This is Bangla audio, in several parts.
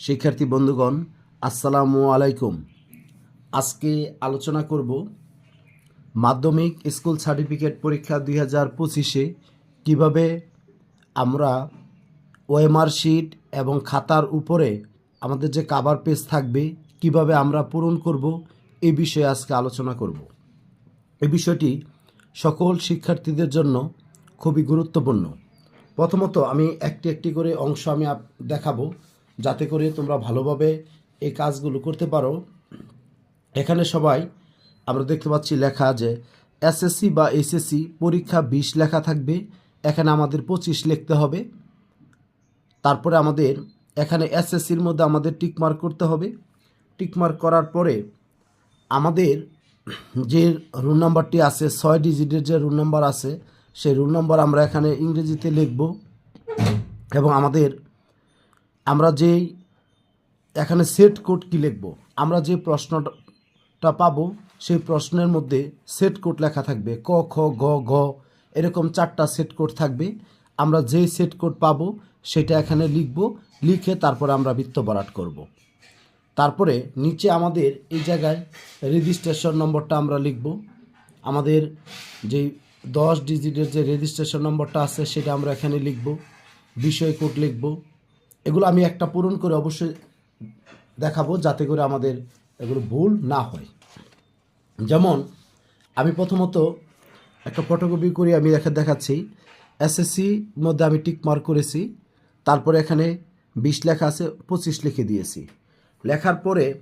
শিক্ষার্থী বন্ধুগণ, আসসালামু আলাইকুম। আজকে আলোচনা করব মাধ্যমিক স্কুল সার্টিফিকেট পরীক্ষা দুই হাজার পঁচিশে কীভাবে আমরা ওএমআর শিট এবং খাতার উপরে আমাদের যে কাভার পেজ থাকবে, কীভাবে আমরা পূরণ করব, এ বিষয়ে আজকে আলোচনা করব। এ বিষয়টি সকল শিক্ষার্থীদের জন্য খুবই গুরুত্বপূর্ণ। প্রথমত আমি একটি একটি করে অংশ আমি দেখাবো। যাতে করে তোমরা ভালোভাবে এই কাজগুলো করতে পারো। এখানে সবাই আমরা দেখতে পাচ্ছি লেখা যে এসএসসি বা এসএসসি পরীক্ষা বিশ লেখা থাকবে। এখানে আমাদের পঁচিশ লিখতে হবে। তারপরে আমাদের এখানে এসএসসির মধ্যে আমাদের টিকমার্ক করতে হবে। টিকমার্ক করার পরে আমাদের যে রুল নাম্বারটি আছে, ছয় ডিজিটের যে রুল নাম্বার আছে, সেই রুল নাম্বার আমরা এখানে ইংরেজিতে লিখব এবং আমাদের আমরা যেই এখানে সেট কোড কি লিখব? আমরা যে প্রশ্নটা পাবো, সেই প্রশ্নের মধ্যে সেট কোড লেখা থাকবে। ক, খ, গ, ঘ, এরকম চারটা সেট কোড থাকবে। আমরা যেই সেট কোড পাবো, সেটা এখানে লিখব। লিখে তারপরে আমরা বৃত্ত বরাট করব। তারপরে নিচে আমাদের এই জায়গায় রেজিস্ট্রেশন নম্বরটা আমরা লিখব। আমাদের যে দশ ডিজিটের যে রেজিস্ট্রেশন নম্বরটা আছে, সেটা আমরা এখানে লিখব। বিষয় কোড লিখব। এগুলো আমি একটা পূরণ করে অবশ্যই দেখাবো যাতে করে আমাদের এগুলো ভুল না হয়। যেমন, আমি প্রথমত একটা ফটোকপি করে, আমি দেখা দেখাচ্ছি। এসএসসি মধ্যে আমি টিক মার্ক করেছি। তারপরে এখানে বিশ লেখা আছে, পঁচিশ লিখে দিয়েছি। লেখার পরে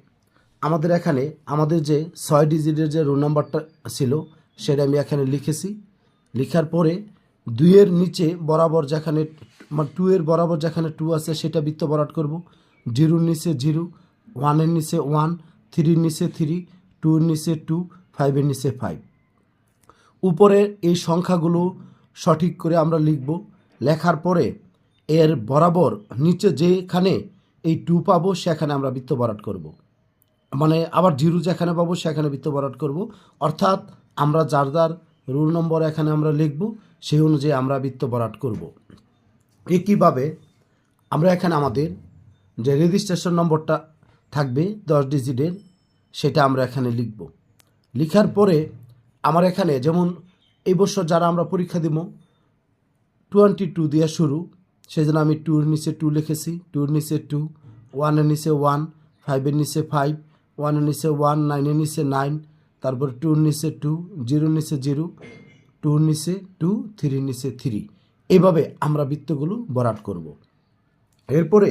আমাদের এখানে, আমাদের যে ছয় ডিজিটের যে রোল নাম্বারটা ছিল, সেটা আমি এখানে লিখেছি। লেখার পরে দুইয়ের নিচে বরাবর যেখানে টু এর বরাবর যেখানে টু আছে সেটা বৃত্ত বরাট করব। জিরোর নিচে জিরো ওয়ানের নিচে ওয়ান থ্রির নিচে থ্রি টুর নিচে টু ফাইভের নিচে ফাইভ উপরে এই সংখ্যাগুলো সঠিক করে আমরা লিখব। লেখার পরে এর বরাবর নিচে যেখানে এই টু পাবো সেখানে আমরা বৃত্ত বরাট করব। মানে আবার জিরো যেখানে পাবো সেখানে বৃত্ত বরাট করব। অর্থাৎ আমরা যার যার রুল নম্বর এখানে আমরা লিখব, সেই অনুযায়ী আমরা বৃত্ত বরাট করব। একইভাবে আমরা এখানে আমাদের যে রেজিস্ট্রেশন নম্বরটা থাকবে দশ ডিজিটের সেটা আমরা এখানে লিখব লিখার পরে আমার এখানে যেমন এই বছর যারা আমরা পরীক্ষা দিব টোয়েন্টি টু দিয়ে শুরু সেই জন্য আমি টুর নিচে টু লিখেছি টুর নিচে টু ওয়ানের নিচে ওয়ান ফাইভের নিচে ফাইভ ওয়ানের নিচে ওয়ান নাইনের নিচে নাইন তারপর টুর নিচে টু জিরোর নিচে জিরো টুর নিচে টু থ্রির নিচে থ্রি এইভাবে আমরা বৃত্তগুলো বরাট করব। এরপরে